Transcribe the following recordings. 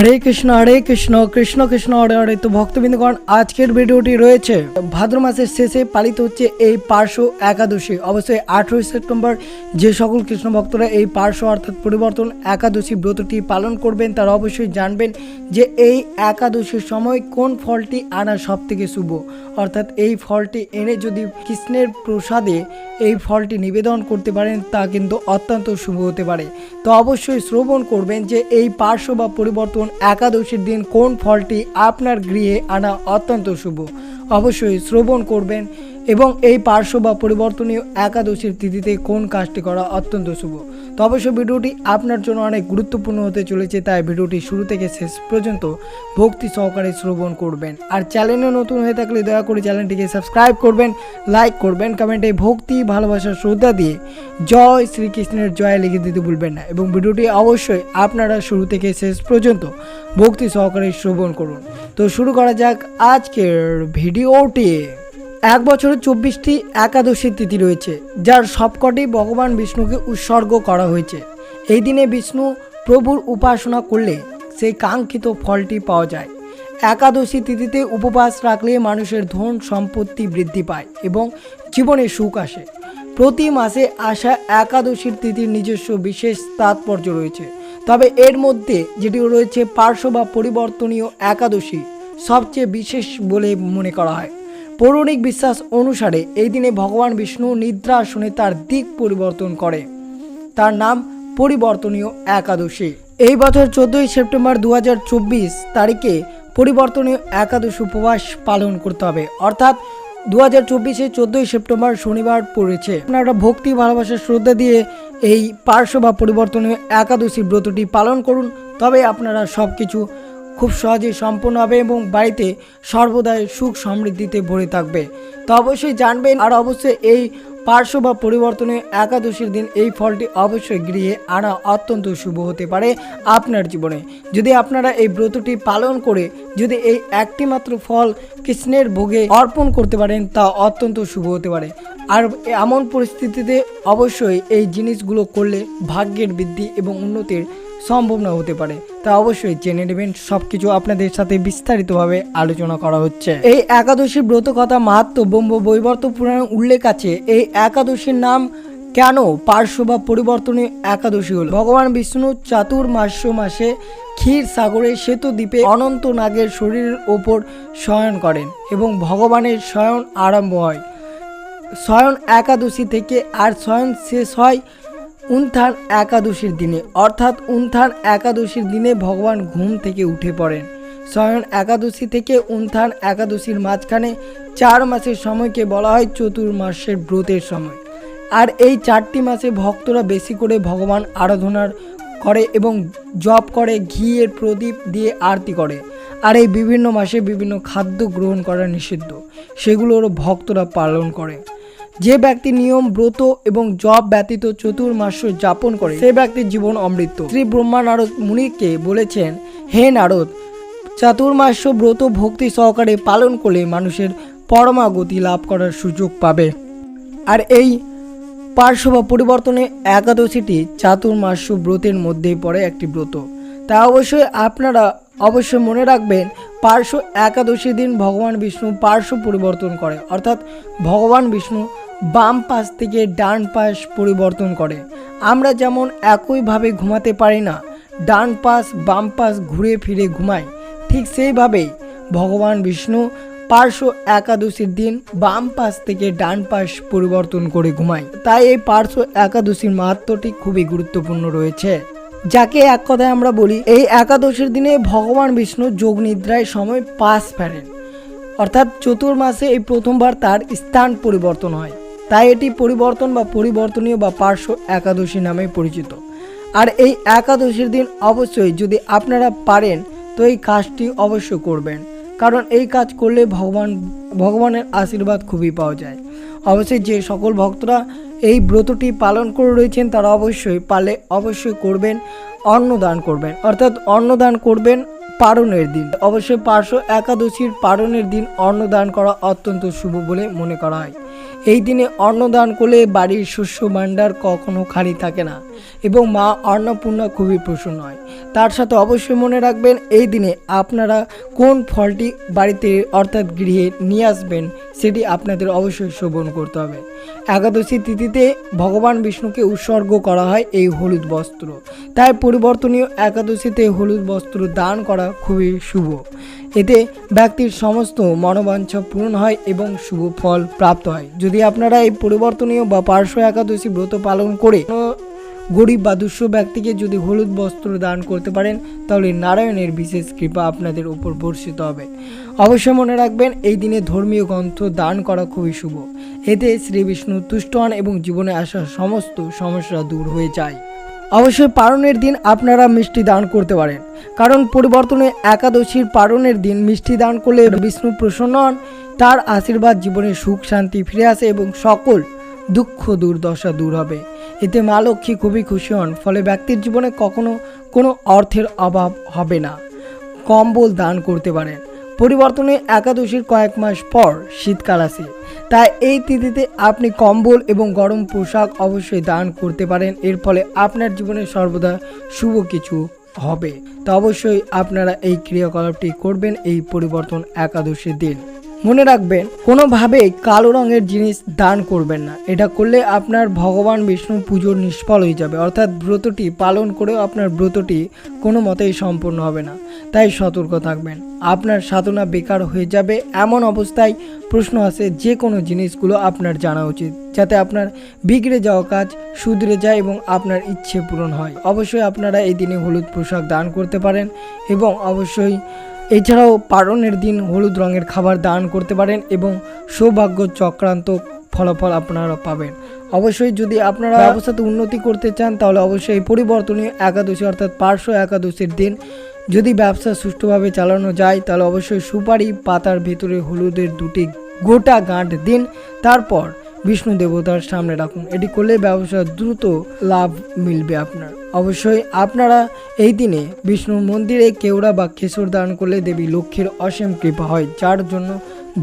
হরে কৃষ্ণ হরে কৃষ্ণ কৃষ্ণ কৃষ্ণ, হরে হরে। তো ভক্তবৃন্দগণ, আজকের ভিডিওটি রয়েছে ভাদ্র মাসের শেষে পালিত হচ্ছে এই পার্শ্ব একাদশী। অবশ্যই আঠেরোই সেপ্টেম্বর যে সকল কৃষ্ণ ভক্তরা এই পার্শ্ব অর্থাৎ পরিবর্তন একাদশী ব্রতটি পালন করবেন, তারা অবশ্যই জানবেন যে এই একাদশীর সময় কোন ফলটি আনা সব থেকে শুভ। অর্থাৎ এই ফলটি এনে যদি কৃষ্ণের প্রসাদে এই ফলটি নিবেদন করতে পারেন, তা কিন্তু অত্যন্ত শুভ হতে পারে। তো অবশ্যই শ্রবণ করবেন যে এই পার্শ্ব বা পরিবর্তন একাদশীর দিন কোন ফলটি আপনার গৃহে আনা অত্যন্ত শুভ। অবশ্যই শ্রবণ করবেন এবং এই পার্শ্ব বা পরিবর্তনীয় একাদশীর তিথিতে কোন কাজটি করা অত্যন্ত শুভ। তো অবশ্যই ভিডিওটি আপনার জন্য অনেক গুরুত্বপূর্ণ হতে চলেছে, তাই ভিডিওটি শুরু থেকে শেষ পর্যন্ত ভক্তি সহকারে শ্রবণ করবেন। আর চ্যানেলে নতুন হয়ে থাকলে দয়া করে চ্যানেলটিকে সাবস্ক্রাইব করবেন, লাইক করবেন, কমেন্টে ভক্তি, ভালোবাসা, শ্রদ্ধা দিয়ে জয় শ্রীকৃষ্ণের জয় লিখে দিতে ভুলবেন না। এবং ভিডিওটি অবশ্যই আপনারা শুরু থেকে শেষ পর্যন্ত ভক্তি সহকারে শ্রবণ করুন। তো শুরু করা যাক আজকের ভিডিওটি। এক বছরে চব্বিশটি একাদশীর তিথি রয়েছে, যার সবকটি ভগবান বিষ্ণুকে উৎসর্গ করা হয়েছে। এই দিনে বিষ্ণু প্রভুর উপাসনা করলে সেই কাঙ্ক্ষিত ফলটি পাওয়া যায়। একাদশী তিথিতে উপবাস রাখলে মানুষের ধন সম্পত্তি বৃদ্ধি পায় এবং জীবনে সুখ আসে। প্রতি মাসে আসা একাদশীর তিথির নিজস্ব বিশেষ তাৎপর্য রয়েছে। তবে এর মধ্যে যেটি রয়েছে পার্শ্ব বা পরিবর্তনীয় একাদশী, সবচেয়ে বিশেষ বলে মনে করা হয়। পৌরাণিক বিশ্বাস অনুসারে এই দিনে ভগবান বিষ্ণু নিদ্রা শুনে তার দিক পরিবর্তন করে। তার নাম পরিবর্তনীয় একাদশী। এই বছর চোদ্দোই সেপ্টেম্বর দু হাজার চব্বিশ তারিখে পরিবর্তনীয় একাদশী উপবাস পালন করতে হবে। অর্থাৎ দু হাজার চব্বিশে চোদ্দোই সেপ্টেম্বর শনিবার পড়েছে। আপনারা ভক্তি, ভালোবাসা, শ্রদ্ধা দিয়ে এই পার্শ্ব বা পরিবর্তনীয় একাদশী ব্রতটি পালন করুন। তবে আপনারা সব কিছু খুব সহজেই সম্পন্ন হবে এবং বাড়িতে সর্বদাই সুখ সমৃদ্ধিতে ভরে থাকবে। তো অবশ্যই জানবেন আর অবশ্যই এই পার্শ্ব বা পরিবর্তনে একাদশীর দিন এই ফলটি অবশ্যই গৃহে আনা অত্যন্ত শুভ হতে পারে আপনার জীবনে। যদি আপনারা এই ব্রতটি পালন করে যদি এই একটি মাত্র ফল কৃষ্ণের ভোগে অর্পণ করতে পারেন তা অত্যন্ত শুভ হতে পারে। আর এমন পরিস্থিতিতে অবশ্যই এই জিনিসগুলো করলে ভাগ্যের বৃদ্ধি এবং উন্নতির সম্ভাবনা হতে পারে। তা অবশ্যই জেনে নেবেন, সবকিছু আপনাদের সাথে বিস্তারিতভাবে আলোচনা করা হচ্ছে। এই একাদশী ব্রত কথা মাহাত্ম ব্রহ্ম বৈবর্ত পুরাণে উল্লেখ আছে, এই একাদশীর নাম কেন পার্শ্ব বা পরিবর্তনে একাদশী হল? ভগবান বিষ্ণু চাতুর্মাস্য মাসে ক্ষীর সাগরে সেতু দ্বীপে অনন্ত নাগের শরীরের ওপর শয়ন করেন এবং ভগবানের শয়ন আরম্ভ হয়। শয়ন একাদশী থেকে আর শয়ন শেষ হয় উত্থান একাদশীর দিনে, অর্থাৎ উন্থান একাদশীর দিনে ভগবান ঘুম থেকে উঠে পড়েন। শয়ন একাদশী থেকে উন্থান একাদশীর মাঝখানে চার মাসের সময়কে বলা হয় চতুর্মাসের ব্রতের সময়। আর এই চারটি মাসে ভক্তরা বেশি করে ভগবান আরাধনার করে এবং জপ করে, ঘিয়ের প্রদীপ দিয়ে আরতি করে। আর এই বিভিন্ন মাসে বিভিন্ন খাদ্য গ্রহণ করা নিষিদ্ধ। সেগুলোর ভক্তরা পালন করে। যে ব্যক্তি নিয়ম, ব্রত এবং জপ ব্যতীত চতুর্মাস যাপন করে, সে ব্যক্তির জীবন অমৃত। শ্রী ব্রহ্মা নারদ মুনিকে বলেছেন, হে নারদ চাতুর্মাস্য ব্রত ভক্তি সহকারে পালন করলে মানুষের পরমাগতি লাভ করার সুযোগ পাবে। আর এই পার্শ্ব পরিবর্তনে একাদশীটি চাতুর্মাস্য ব্রতের মধ্যেই পড়ে একটি ব্রত। তা অবশ্যই আপনারা অবশ্যই মনে রাখবেন পার্শ্ব একাদশী দিন ভগবান বিষ্ণু পার্শ্ব পরিবর্তন করে। অর্থাৎ ভগবান বিষ্ণু বাম পাশ থেকে ডান পাশ পরিবর্তন করে। আমরা যেমন একইভাবে ঘুমাতে পারি না, ডান পাশ বাম পাশ ঘুরে ফিরে ঘুমাই, ঠিক সেইভাবেই ভগবান বিষ্ণু পার্শ্ব একাদশীর দিন বাম পাশ থেকে ডান পাশ পরিবর্তন করে ঘুমায়। তাই এই পার্শ্ব একাদশীর মাহাত্মটি খুবই গুরুত্বপূর্ণ রয়েছে। যাকে এক কথায় আমরা বলি, এই একাদশীর দিনে ভগবান বিষ্ণু যোগ নিদ্রায় সময় পাশ ফেরেন। অর্থাৎ চতুর্মাসে এই প্রথমবার তার স্থান পরিবর্তন হয়। তাই এটি পরিবর্তন বা পরিবর্তনীয় বা পার্শ্ব একাদশী নামে পরিচিত। আর এই একাদশীর দিন অবশ্যই যদি আপনারা পারেন, তো এই কাজটি অবশ্যই করবেন। কারণ এই কাজ করলে ভগবান, ভগবানের আশীর্বাদ খুবই পাওয়া যায়। অবশ্যই যে সকল ভক্তরা এই ব্রতটি পালন করে রয়েছেন, তারা অবশ্যই পালে অবশ্যই করবেন, অন্নদান করবেন। অর্থাৎ অন্নদান করবেন পারণের দিন। অবশ্যই পার্শ্ব একাদশীর পারণের দিন অন্নদান করা অত্যন্ত শুভ বলে মনে করা হয়। এই দিনে অন্নদান করলে বাড়ির শস্য ভাণ্ডার কখনো খালি থাকে না এবং মা অন্নপূর্ণা খুবই প্রসন্ন হয়। তার সাথে অবশ্যই মনে রাখবেন, এই দিনে আপনারা কোন ফলটি বাড়িতে অর্থাৎ গৃহে নিয়ে আসবেন সেটি আপনাদের অবশ্যই শোভন করতে হবে। একাদশী তিথিতে ভগবান বিষ্ণুকে উৎসর্গ করা হয় এই হলুদ বস্ত্র। তাই পরিবর্তনীয় একাদশীতে হলুদ বস্ত্র দান করা খুবই শুভ। এতে ব্যক্তির সমস্ত মনোবাঞ্ছা পূরণ হয় এবং শুভ ফল প্রাপ্ত হয়। যদি আপনারা এই পরিবর্তনীয় বা পার্শ্ব একাদশী ব্রত পালন করে গরিব বা দুঃস্থ ব্যক্তিকে যদি হলুদ বস্ত্র দান করতে পারেন, তাহলে নারায়ণের বিশেষ কৃপা আপনাদের উপর বর্ষিত হবে। অবশ্যই মনে রাখবেন, এই দিনে ধর্মীয় গ্রন্থ দান করা খুবই শুভ। এতে শ্রী বিষ্ণু তুষ্ট হন এবং জীবনে আসা সমস্ত সমস্যা দূর হয়ে যায়। অবশ্যই পারণের দিন আপনারা মিষ্টি দান করতে পারেন। কারণ পরিবর্তনে একাদশীর পারণের দিন মিষ্টি দান করলে বিষ্ণু প্রসন্ন হন তার আশীর্বাদ জীবনে সুখ, শান্তি ফিরে আসে এবং সকল দুঃখ, দুর্দশা দূর হবে। এতে মা লক্ষ্মী খুবই খুশি হন, ফলে ব্যক্তির জীবনে কখনো কোনো অর্থের অভাব হবে না। কম্বল দান করতে পারেন। পরিবর্তনে একাদশীর কয়েক মাস পর শীতকাল আসে। তাই এই তিথিতে আপনি কম্বল এবং গরম পোশাক অবশ্যই দান করতে পারেন। এর ফলে আপনার জীবনে সর্বদা শুভ কিছু হবে। তো অবশ্যই আপনারা এই ক্রিয়াকলাপটি করবেন, এই পরিবর্তন একাদশীর দিন। মনে রাখবেন, কোনোভাবেই কালো রঙের জিনিস দান করবেন না। এটা করলে আপনার ভগবান বিষ্ণু পুজোর নিষ্ফল হয়ে যাবে। অর্থাৎ ব্রতটি পালন করেও আপনার ব্রতটি কোনো মতেই সম্পূর্ণ হবে না। তাই সতর্ক থাকবেন। আপনার সাধনা বেকার হয়ে যাবে। এমন অবস্থায় প্রশ্ন আসে, যে কোনো জিনিসগুলো আপনার জানা উচিত, যাতে আপনার বিগড়ে যাওয়া কাজ শুধরে যায় এবং আপনার ইচ্ছে পূরণ হয়। অবশ্যই আপনারা এই দিনে হলুদ পোশাক দান করতে পারেন এবং অবশ্যই এছাড়াও পারণের দিন হলুদ রঙের খাবার দান করতে পারেন এবং সৌভাগ্য চক্রান্ত ফলাফল আপনারা পাবেন। অবশ্যই যদি আপনারা ব্যবস্থাতে উন্নতি করতে চান, তাহলে অবশ্যই পরিবর্তনীয় একাদশী অর্থাৎ পার্শ্ব একাদশীর দিন যদি ব্যবসা সুষ্ঠুভাবে চালানো যায়, তাহলে অবশ্যই সুপারি পাতার ভেতরে হলুদের দুটি গোটা গাঁট দিন। তারপর বিষ্ণু দেবতার সামনে রাখুন। এটি করলে ব্যবসা দ্রুত লাভ মিলবে আপনার। অবশ্যই আপনারা এই দিনে বিষ্ণুর মন্দিরে কেওড়া বা কেশর দান করলে দেবী লক্ষ্মীর অসীম কৃপা হয়, যার জন্য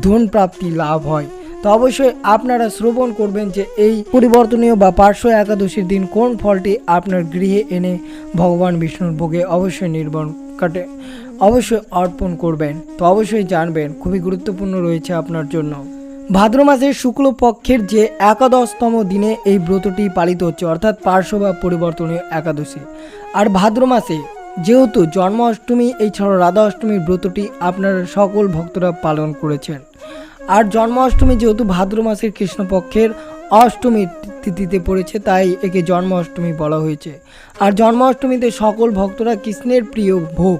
ধন প্রাপ্তি লাভ হয়। তো অবশ্যই আপনারা শ্রবণ করবেন যে এই পরিবর্তনীয় বা পার্শ্ব একাদশীর দিন কোন ফলটি আপনার গৃহে এনে ভগবান বিষ্ণুর ভোগে অবশ্যই নির্বাণ কাটে, অবশ্যই অর্পণ করবেন। তো অবশ্যই জানবেন, খুবই গুরুত্বপূর্ণ রয়েছে আপনার জন্য। ভাদ্র মাসের শুক্লপক্ষের যে একাদশতম দিনে এই ব্রতটি পালিত হচ্ছে, অর্থাৎ পার্শ্ব বা পরিবর্তনীয় একাদশী। আর ভাদ্র মাসে যেহেতু জন্মাষ্টমী এছাড়াও রাধা অষ্টমীর ব্রতটি আপনারা সকল ভক্তরা পালন করেছেন। আর জন্মাষ্টমী যেহেতু ভাদ্র মাসের কৃষ্ণপক্ষের অষ্টমীর তিথিতে পড়েছে, তাই একে জন্মাষ্টমী বলা হয়েছে। আর জন্মাষ্টমীতে সকল ভক্তরা কৃষ্ণের প্রিয় ভোগ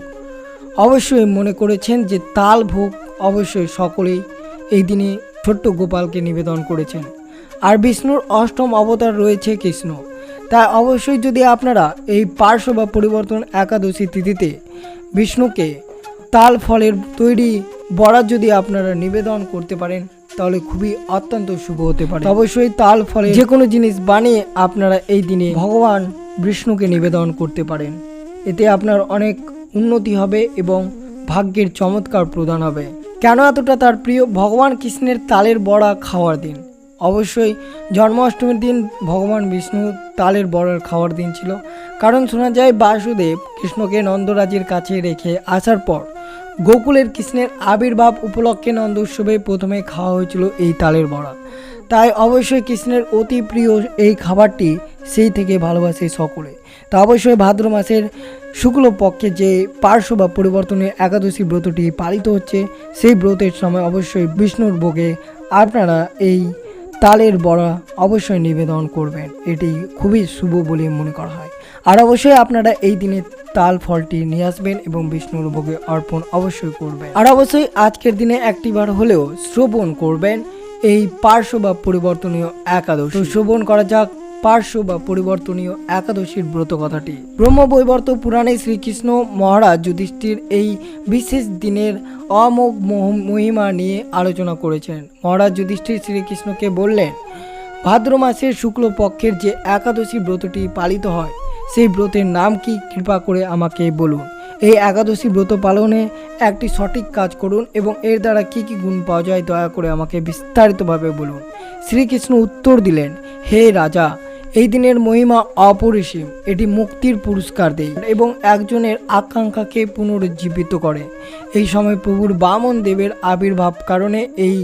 অবশ্যই মনে করেছেন যে তাল ভোগ অবশ্যই সকলেই এই দিনে ছোট্ট গোপালকে নিবেদন করেছেন। আর বিষ্ণুর অষ্টম অবতার রয়েছে কৃষ্ণ। তাই অবশ্যই যদি আপনারা এই পার্শ্ব বা পরিবর্তন একাদশী তিথিতে বিষ্ণুকে তাল ফলের তৈরি বরাত যদি আপনারা নিবেদন করতে পারেন, তাহলে খুবই অত্যন্ত শুভ হতে পারে। অবশ্যই তাল ফলে যে কোনো জিনিস বানিয়ে আপনারা এই দিনে ভগবান বিষ্ণুকে নিবেদন করতে পারেন। এতে আপনার অনেক উন্নতি হবে এবং ভাগ্যের চমৎকার প্রদান হবে। কেন এতটা তার প্রিয়? ভগবান কৃষ্ণের তালের বড়া খাওয়ার দিন। অবশ্যই জন্মাষ্টমীর দিন ভগবান বিষ্ণু তালের বড়ার খাওয়ার দিন ছিল। কারণ শোনা যায় বাসুদেব কৃষ্ণকে নন্দরাজের কাছে রেখে আসার পর গোকুলের কৃষ্ণের আবির্ভাব উপলক্ষে নন্দ উৎসবে প্রথমে খাওয়া হয়েছিল এই তালের বড়া। তাই অবশ্যই কৃষ্ণের অতি প্রিয় এই খাবারটি সেই থেকে ভালোবাসে সকলে। তা অবশ্যই ভাদ্র মাসের শুক্লপক্ষে যে পার্শ্ব বা পরিবর্তনের একাদশী ব্রতটি পালিত হচ্ছে, সেই ব্রতের সময় অবশ্যই বিষ্ণুর ভোগে আপনারা এই তালের বড়া অবশ্যই নিবেদন করবেন। এটি খুবই শুভ বলে মনে করা হয়। আর অবশ্যই আপনারা এই দিনে তাল ফলটি নিয়ে আসবেন এবং বিষ্ণুর ভোগে অর্পণ অবশ্যই করবেন। আর অবশ্যই আজকের দিনে একটিবার হলেও শ্রবণ করবেন এই পার্শ্ব বা পরিবর্তনীয় একাদশ। শ্রবণ করা যাক পার্শ্ব বা পরিবর্তনীয় একাদশীর ব্রত কথাটি। ব্রহ্মবৈবর্ত পুরাণে শ্রীকৃষ্ণ মহারাজ যুধিষ্ঠির এই বিশেষ দিনের অমোঘ মহিমা নিয়ে আলোচনা করেছেন। মহারাজ যুধিষ্ঠির শ্রীকৃষ্ণকে বললেন, ভাদ্র মাসের শুক্লপক্ষের যে একাদশী ব্রতটি পালিত হয়, সেই ব্রতের নাম কি কৃপা করে আমাকে বলুন। এই একাদশী ব্রত পালনে একটি সঠিক কাজ করুন এবং এর দ্বারা কি কি গুণ পাওয়া যায় দয়া করে আমাকে বিস্তারিতভাবে বলুন। শ্রীকৃষ্ণ উত্তর দিলেন, হে রাজা এই দিনের মহিমা অপরিসীম। এটি মুক্তির পুরস্কার দেয় এবং একজনের আকাঙ্ক্ষাকে পুনরুজ্জীবিত করে। এই সময় প্রভুর বামন দেবের আবির্ভাব কারণে এই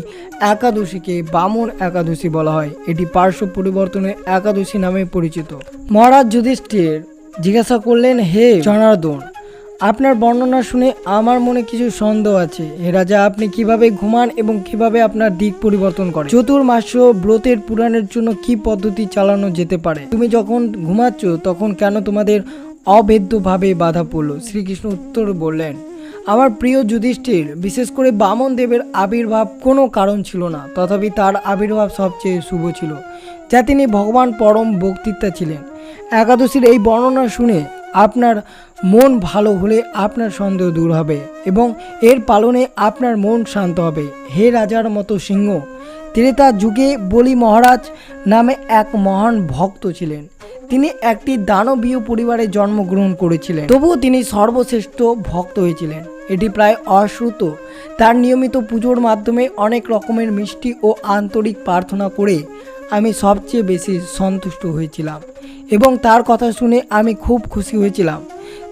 একাদশীকে বামন একাদশী বলা হয়। এটি পার্শ্ব পরিবর্তনের একাদশী নামে পরিচিত। মহারাজ যুধিষ্ঠির জিজ্ঞাসা করলেন, হে জনার্দন আপনার বর্ণনা শুনে আমার মনে কিছু সন্দেহ আছে। হে রাজা, আপনি কীভাবে ঘুমান এবং কীভাবে আপনার দিক পরিবর্তন করেন? চতুর্মাস ব্রতের পুরাণের জন্য কি পদ্ধতি চালানো যেতে পারে? তুমি যখন ঘুমাচ্ছ, তখন কেন তোমাদের অভেদ্যভাবে বাধা পড়ল? শ্রীকৃষ্ণ উত্তর বললেন, আমার প্রিয় যুধিষ্ঠির, বিশেষ করে বামন দেবের আবির্ভাব কোনো কারণ ছিল না। তথাপি তার আবির্ভাব সবচেয়ে শুভ ছিল, যা তিনি ভগবান পরম বক্তৃতা ছিলেন। একাদশীর এই বর্ণনা শুনে আপনার মন ভালো হলে আপনার সন্দেহ দূর হবে এবং এর পালনে আপনার মন শান্ত হবে। হে রাজার মতো সিংহ, ত্রেতা যুগে বলি মহারাজ নামে এক মহান ভক্ত ছিলেন। তিনি একটি দানবীয় পরিবারে জন্মগ্রহণ করেছিলেন। তবুও তিনি সর্বশ্রেষ্ঠ ভক্ত হয়েছিলেন। এটি প্রায় অশ্রুত। তার নিয়মিত পুজোর মাধ্যমে অনেক রকমের মিষ্টি ও আন্তরিক প্রার্থনা করে আমি সবচেয়ে বেশি সন্তুষ্ট হয়েছিলাম এবং তার কথা শুনে আমি খুব খুশি হয়েছিলাম।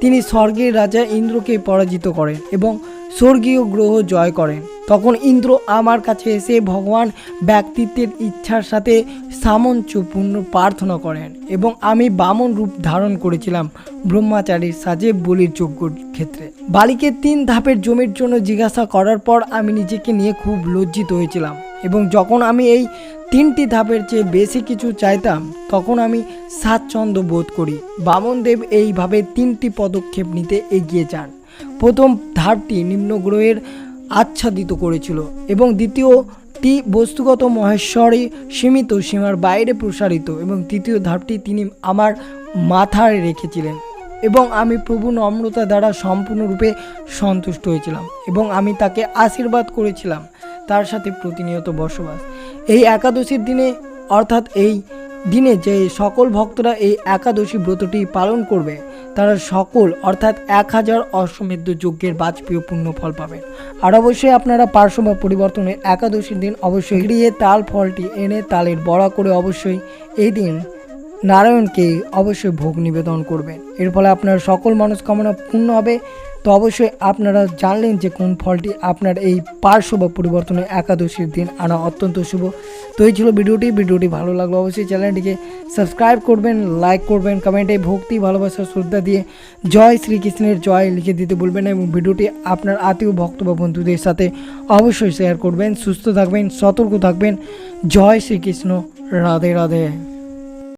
তিনি স্বর্গের রাজা ইন্দ্রকে পরাজিত করেন এবং স্বর্গীয় গ্রহ জয় করেন। তখন ইন্দ্র আমার কাছে এসে ভগবান ব্যক্তিত্বের ইচ্ছার সাথে সামঞ্জস্যপূর্ণ প্রার্থনা করেন এবং আমি বামন রূপ ধারণ করেছিলাম ব্রহ্মাচারীর সাজে বলির যোগ্য ক্ষেত্রে। বালিকে তিন ধাপের জমির জন্য জিজ্ঞাসা করার পর আমি নিজেকে নিয়ে খুব লজ্জিত হয়েছিলাম। এবং যখন আমি এই তিনটি ধাপের চেয়ে বেশি কিছু চাইতাম, তখন আমি স্বাচ্ছন্দ্য বোধ করি। বামনদেব এইভাবে তিনটি পদক্ষেপ নিতে এগিয়ে যান। প্রথম ধাপটি নিম্ন গ্রহের আচ্ছাদিত করেছিল এবং দ্বিতীয়টি বস্তুগত মহেশ্বরী সীমিত, সীমার বাইরে প্রসারিত এবং তৃতীয় ধাপটি তিনি আমার মাথায় রেখেছিলেন এবং আমি প্রভু নম্রতা দ্বারা সম্পূর্ণরূপে সন্তুষ্ট হয়েছিলাম এবং আমি তাকে আশীর্বাদ করেছিলাম। তার সাথে প্রতিনিয়ত বসবাস। এই একাদশীর দিনে, অর্থাৎ এই দিনে যে সকল ভক্তরা এই একাদশী ব্রতটি পালন করবে, তারা সকল, অর্থাৎ এক হাজার অশ্বমেধ যজ্ঞের বাজপেয় পূর্ণ ফল পাবেন। আর অবশ্যই আপনারা পার্শ্ব বা পরিবর্তনের একাদশীর দিন অবশ্যই গৃহে তাল ফলটি এনে তালের বড়া করে অবশ্যই এই দিন নারায়ণকে অবশ্যই ভোগ নিবেদন করবেন। এর ফলে আপনার সকল মনস্কামনা পূর্ণ হবে। তো অবশ্যই আপনারা জানলেন যে কোন ফলটি আপনার এই পার্শ্ব বা পরিবর্তনের একাদশীর দিন আনা অত্যন্ত শুভ। তো এই ছিল ভিডিওটি। ভিডিওটি ভালো লাগল অবশ্যই চ্যানেলটিকে সাবস্ক্রাইব করবেন, লাইক করবেন, কমেন্টে ভক্তি, ভালোবাসা, শ্রদ্ধা দিয়ে জয় শ্রীকৃষ্ণের জয় লিখে দিতে বলবেন এবং ভিডিওটি আপনার আত্মীয়, ভক্ত বা বন্ধুদের সাথে অবশ্যই শেয়ার করবেন। সুস্থ থাকবেন, সতর্ক থাকবেন। জয় শ্রীকৃষ্ণ। রাধে রাধে।